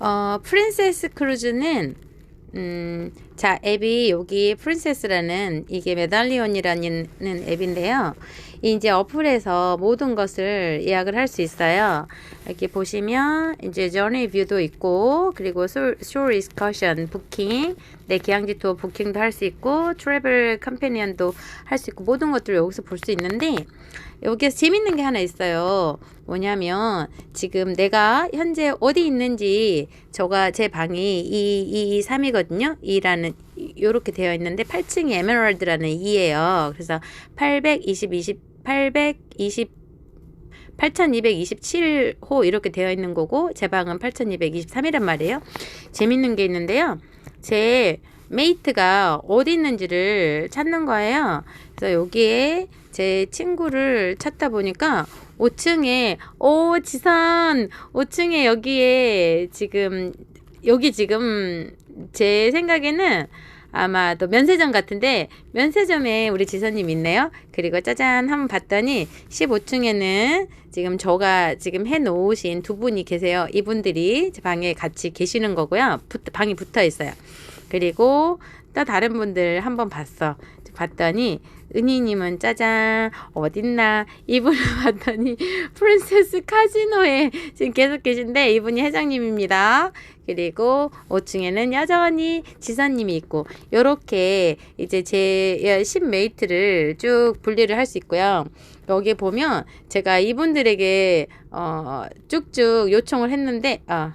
어, 프린세스 크루즈는 음, 자, 앱이 여기 프린세스라는 이게 메달리온이라는 앱인데요. 이제 어플에서 모든 것을 예약을 할 수 있어요. 이렇게 보시면 이제 저니 뷰도 있고 그리고 쇼 리 스커션 부킹, 내 기항지 투어 부킹도 할 수 있고 트래블 컴패니언도 할 수 있고 모든 것들을 여기서 볼 수 있는데 여기서 재밌는 게 하나 있어요. 뭐냐면 지금 내가 현재 어디 있는지 저가 제 방이 2, 2, 3이거든요. 2라는 이렇게 되어 있는데 8층이 에메랄드라는 2예요. 그래서 820, 20, 820 8227호 이렇게 되어 있는 거고 제 방은 8223이란 말이에요. 재밌는 게 있는데요. 제 메이트가 어디 있는지를 찾는 거예요. 그래서 여기에 제 친구를 찾다 보니까 5층에 오 지선 5층에 여기에 지금 여기 지금 제 생각에는 아마 또 면세점 같은데 면세점에 우리 지선님 있네요. 그리고 짜잔 한번 봤더니 15층에는 지금 저가 지금 해 놓으신 두 분이 계세요. 이분들이 제 방에 같이 계시는 거고요. 방이 붙어 있어요. 그리고 또 다른 분들 한번 봤어. 봤더니 은희님은 짜잔 어딨나 이분을 봤더니 프린세스 카지노에 지금 계속 계신데 이분이 회장님입니다. 그리고 5층에는 여전히 지사님이 있고 요렇게 이제 제 신메이트를 쭉 분리를 할 수 있고요. 여기 보면 제가 이분들에게 어 쭉쭉 요청을 했는데 아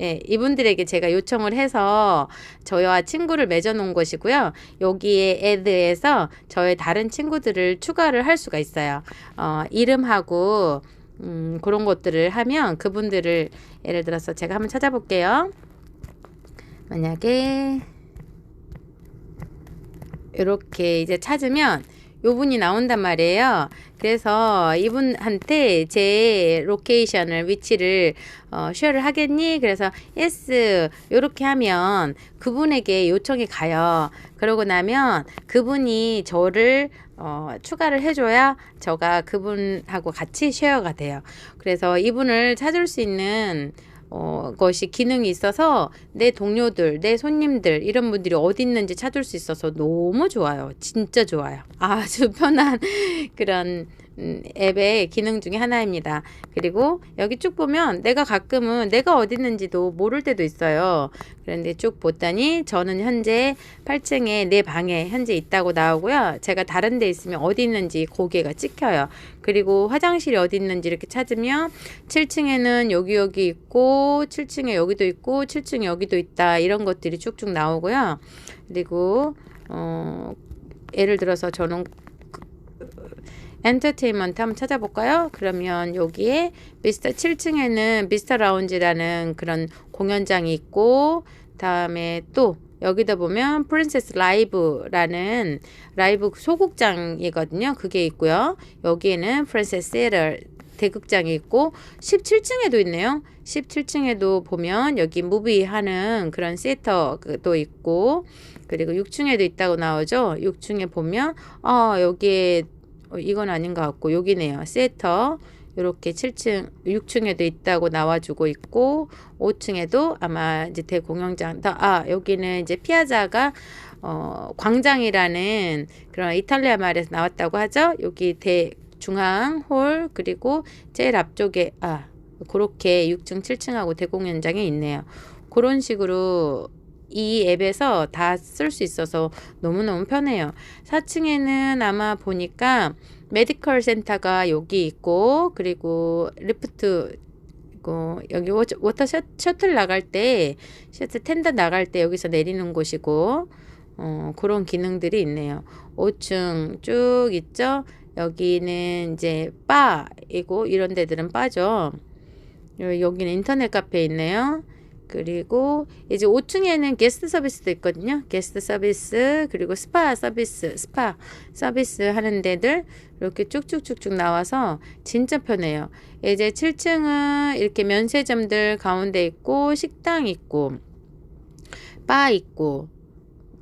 예, 이분들에게 제가 요청을 해서 저와 친구를 맺어 놓은 것이고요. 여기에 애드에서 저의 다른 친구들을 추가를 할 수가 있어요. 어, 이름하고 음, 그런 것들을 하면 그분들을 예를 들어서 제가 한번 찾아볼게요. 만약에 이렇게 이제 찾으면 요 분이 나온단 말이에요. 그래서 이분한테 제 로케이션을 위치를 어, 쉐어를 하겠니? 그래서 yes 요렇게 하면 그분에게 요청이 가요. 그러고 나면 그분이 저를 어, 추가를 해줘야 저가 그분하고 같이 쉐어가 돼요. 그래서 이분을 찾을 수 있는 어, 것이 기능이 있어서 내 동료들, 내 손님들 이런 분들이 어디 있는지 찾을 수 있어서 너무 좋아요. 진짜 좋아요. 아주 편한 그런 음, 앱의 기능 중에 하나입니다. 그리고 여기 쭉 보면 내가 가끔은 내가 어디 있는지도 모를 때도 있어요. 그런데 쭉 보더니 저는 현재 8층에 내 방에 현재 있다고 나오고요. 제가 다른 데 있으면 어디 있는지 고개가 찍혀요. 그리고 화장실이 어디 있는지 이렇게 찾으면 7층에는 여기 여기 있고 7층에 여기도 있고 7층에 여기도 있다. 이런 것들이 쭉쭉 나오고요. 그리고 어 예를 들어서 저는 엔터테인먼트 한번 찾아볼까요? 그러면 여기에 미스터 7층에는 미스터 라운지라는 그런 공연장이 있고 다음에 또 여기다 보면 프린세스 라이브라는 라이브 소극장이거든요. 그게 있고요. 여기에는 프린세스 세러 대극장이 있고 17층에도 있네요. 17층에도 보면 여기 무비 하는 그런 세터도 있고 그리고 6층에도 있다고 나오죠. 6층에 보면 어 여기에 어, 이건 아닌 것 같고 여기네요. 세터 이렇게 7층, 6층에도 있다고 나와주고 있고 5층에도 아마 이제 대공연장 아 여기는 이제 피아자가 어, 광장이라는 그런 이탈리아 말에서 나왔다고 하죠. 여기 대 중앙 홀 그리고 제일 앞쪽에 아 그렇게 6층, 7층하고 대공연장이 있네요. 그런 식으로 이 앱에서 다 쓸 수 있어서 너무너무 편해요. 4층에는 아마 보니까 메디컬 센터가 여기 있고 그리고 리프트 있고 여기 워터 셔틀 나갈 때 셔틀 텐더 나갈 때 여기서 내리는 곳이고 어, 그런 기능들이 있네요. 5층 쭉 있죠. 여기는 이제 바이고 이런 데들은 빠죠. 여기는 인터넷 카페 있네요. 그리고 이제 5층에는 게스트 서비스도 있거든요. 게스트 서비스 그리고 스파 서비스, 스파 서비스 하는 데들 이렇게 쭉쭉쭉쭉 나와서 진짜 편해요. 이제 7층은 이렇게 면세점들 가운데 있고 식당 있고 바 있고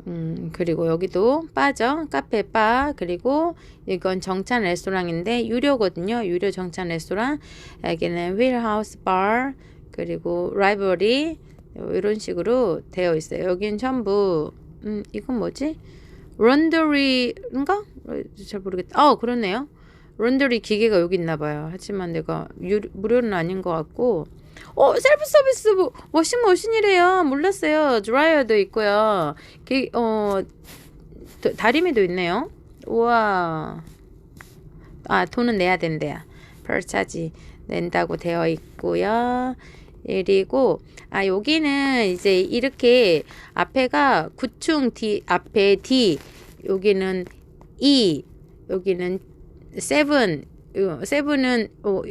음, 그리고 여기도 바죠. 카페 바. 그리고 이건 정찬 레스토랑인데 유료거든요. 유료 정찬 레스토랑. 여기는 휠하우스 바. 그리고 라이브러리 이런 식으로 되어 있어요. 여긴 전부 음 이건 뭐지? 런더리인가? 어, 잘 모르겠다. 어 그렇네요. 런더리 기계가 여기 있나 봐요. 하지만 내가 유, 무료는 아닌 것 같고 어 셀프 서비스 뭐, 워싱 머신이래요. 몰랐어요. 드라이어도 있고요. 기, 어 다- 다리미도 있네요. 우와. 아 돈은 내야 된대요. 별차지 낸다고 되어 있고요. 그리고 아 여기는 이제 이렇게 앞에가 9층 D 앞에 D 여기는 E 여기는 7 요, 7은 어,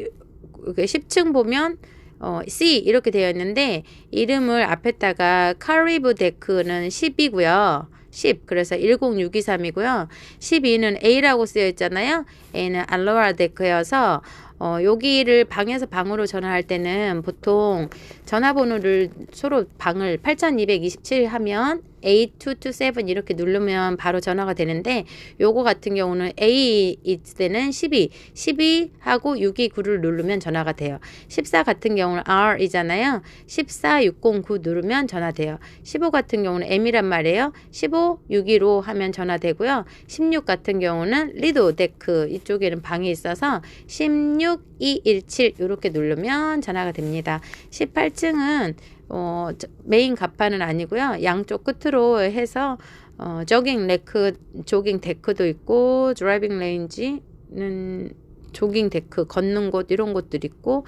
이렇게 10층 보면 어, C 이렇게 되어 있는데 이름을 앞에다가 카리브 데크는 10이고요. 10 그래서 10623이고요. 12는 A라고 쓰여 있잖아요. A는 알로하 데크여서 어, 여기를 방에서 방으로 전화할 때는 보통 전화번호를 서로 방을 8227 하면 A227 이렇게 누르면 바로 전화가 되는데 요거 같은 경우는 A 있을 때는 12, 12 하고 629를 누르면 전화가 돼요. 14 같은 경우는 R이잖아요. 14, 609 누르면 전화 돼요. 15 같은 경우는 M이란 말이에요. 15, 615 하면 전화 되고요. 16 같은 경우는 리도 데크 이쪽에는 방이 있어서 16, 217 이렇게 누르면 전화가 됩니다. 18층은 어, 저- 메인 갑판은 아니고요. 양쪽 끝으로 해서 어, 조깅 레크, 조깅 데크도 있고 드라이빙 레인지는 조깅 데크, 걷는 곳 이런 곳들 있고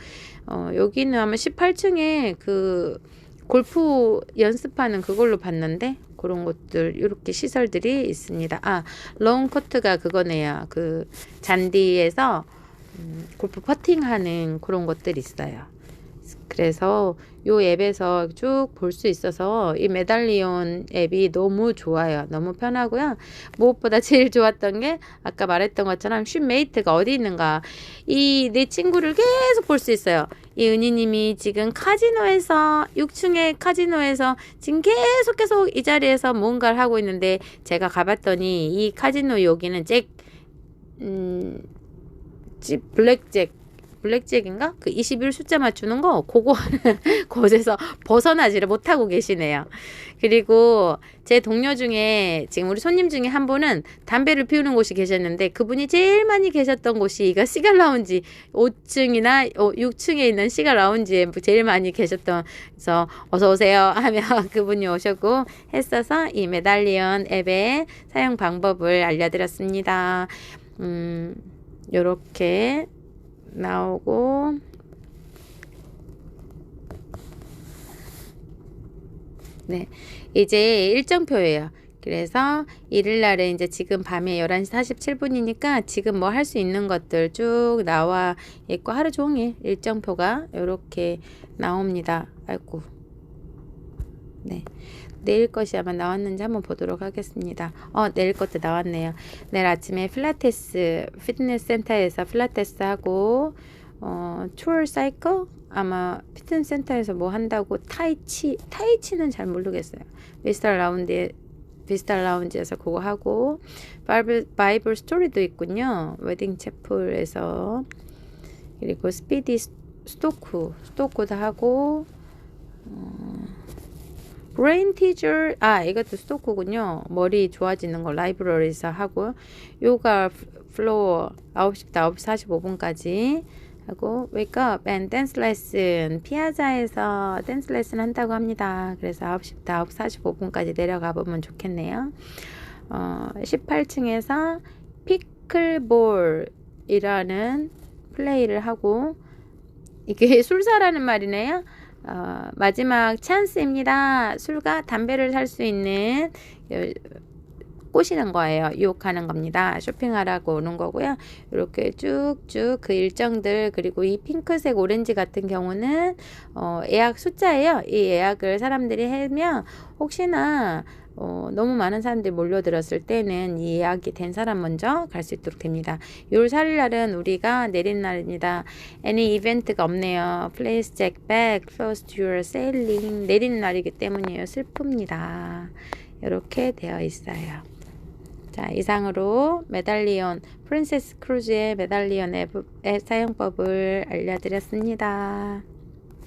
어, 여기는 아마 18층에 그 골프 연습하는 그걸로 봤는데 그런 것들 이렇게 시설들이 있습니다. 아, 롱 코트가 그거네요. 그 잔디에서 음, 골프 퍼팅하는 그런 것들이 있어요. 그래서 요 앱에서 쭉 볼 수 있어서 이 메달리온 앱이 너무 좋아요. 너무 편하고요. 무엇보다 제일 좋았던 게 아까 말했던 것처럼 슌메이트가 어디 있는가. 이 내 친구를 계속 볼 수 있어요. 이 은희님이 지금 카지노에서 6층의 카지노에서 지금 계속 계속 이 자리에서 뭔가를 하고 있는데 제가 가봤더니 이 카지노 여기는 잭 음, 지- 블랙잭 블랙잭인가? 그 21 숫자 맞추는 거 그거 곳에서 벗어나지를 못하고 계시네요. 그리고 제 동료 중에 지금 우리 손님 중에 한 분은 담배를 피우는 곳이 계셨는데 그분이 제일 많이 계셨던 곳이 이거 시갈 라운지 5층이나 6층에 있는 시갈 라운지에 제일 많이 계셨던 그래서 어서 오세요 하면 그분이 오셨고 했어서 이 메달리언 앱의 사용 방법을 알려드렸습니다. 음, 요렇게 나오고 네 이제 일정표예요. 그래서 일요일 날에 이제 지금 밤에 11시 47분이니까 지금 뭐 할 수 있는 것들 쭉 나와 있고 하루 종일 일정표가 이렇게 나옵니다. 아이고. 네 내일 것이 아마 나왔는지 한번 보도록 하겠습니다. 어, 내일 것도 나왔네요. 내일 아침에 필라테스 피트니스 센터에서 필라테스 하고 어, 투어 사이클 아마 피트니스 센터에서 뭐 한다고 타이치 타이치는 잘 모르겠어요. 비스타 라운드 비스타 라운지에서 그거 하고 바이블, 바이블 스토리도 있군요. 웨딩 채플에서 그리고 스피디 스- 스토크 스토크도 하고 브레인 티저 아 이것도 스토크군요. 머리 좋아지는 거 라이브러리에서 하고 요가 플로어 9시부터 9시 45분까지 하고 웨이크업 앤 댄스 레슨 피아자에서 댄스 레슨 한다고 합니다. 그래서 9시부터 9시 45분까지 내려가 보면 좋겠네요. 어, 18층에서 피클볼이라는 플레이를 하고 이게 술사라는 말이네요 어, 마지막 찬스입니다. 술과 담배를 살 수 있는 요- 꼬시는 거예요. 유혹하는 겁니다. 쇼핑하라고 오는 거고요. 이렇게 쭉쭉 그 일정들 그리고 이 핑크색 오렌지 같은 경우는 어, 예약 숫자예요. 이 예약을 사람들이 하면 혹시나 어, 너무 많은 사람들이 몰려들었을 때는 이 예약이 된 사람 먼저 갈 수 있도록 됩니다. 6월 4일 날은 우리가 내린 날입니다. any 이벤트가 없네요. Please check back close to your sailing. 내리는 날이기 때문이에요. 슬픕니다. 이렇게 되어 있어요. 자, 이상으로 메달리온, 프린세스 크루즈의 메달리온 앱, 앱 사용법을 알려드렸습니다.